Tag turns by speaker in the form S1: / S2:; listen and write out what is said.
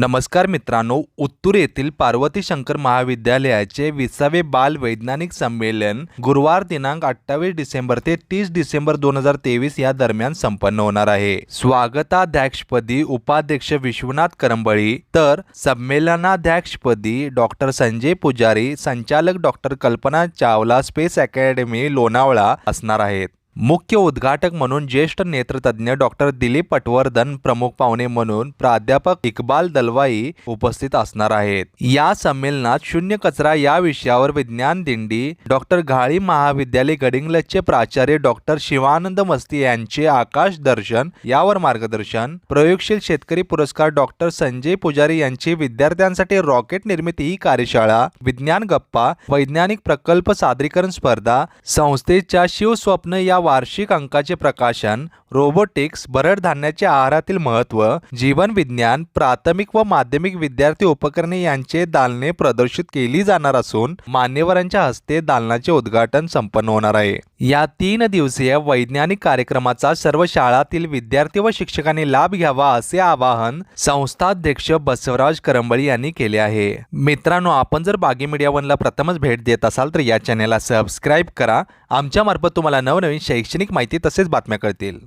S1: नमस्कार मित्रांनो उत्तूर येथील पार्वती शंकर महाविद्यालयाचे विसावे बाल वैज्ञानिक संमेलन गुरुवार दिनांक अठ्ठावीस डिसेंबर ते तीस डिसेंबर दोन हजार तेवीस या दरम्यान संपन्न होणार आहे. स्वागताध्यक्षपदी उपाध्यक्ष विश्वनाथ करंबळी तर संमेलनाध्यक्षपदी डॉक्टर संजय पुजारी संचालक doctor Kalpana Chawla space academy Lonavala असणार आहेत. मुख्य उद्घाटक म्हणून ज्येष्ठ नेत्रतज्ञ डॉक्टर दिलीप पटवर्धन प्रमुख पाहुणे म्हणून प्राध्यापक इक्बाल दलवाई उपस्थित असणार आहेत. या संमेलनात शून्य कचरा या विषयावर विज्ञान दिंडी डॉक्टर घाळी महाविद्यालय गडिंगलचे प्राचार्य डॉक्टर शिवानंद मस्ती यांचे आकाश दर्शन यावर मार्गदर्शन प्रयोगशील शेतकरी पुरस्कार डॉक्टर संजय पुजारी यांची विद्यार्थ्यांसाठी रॉकेट निर्मिती ही कार्यशाळा विज्ञान गप्पा वैज्ञानिक प्रकल्प सादरीकरण स्पर्धा संस्थेच्या शिवस्वप्न या वार्षिक अंकाचे प्रकाशन रोबोटिक्स भरड धान्याचे आहारातील महत्त्व जीवन विज्ञान प्राथमिक व माध्यमिक विद्यार्थी उपकरणे यांचे दालने प्रदर्शित केली जाणार असून मान्यवरांच्या हस्ते दालनाचे उद्घाटन संपन्न होणार आहे. या तीन दिवसीय वैज्ञानिक कार्यक्रमाचा सर्व शाळातील विद्यार्थी व शिक्षकांनी लाभ घ्यावा असे आवाहन संस्थाध्यक्ष बसवराज करंबळी यांनी केले आहे. मित्रांनो आपण जर बागी मीडिया वनला प्रथमच भेट देत असाल तर या चॅनेलला सबस्क्राईब करा. आमच्यामार्फत तुम्हाला नवनवीन शैक्षणिक माहिती तसेच बातम्या कळतील.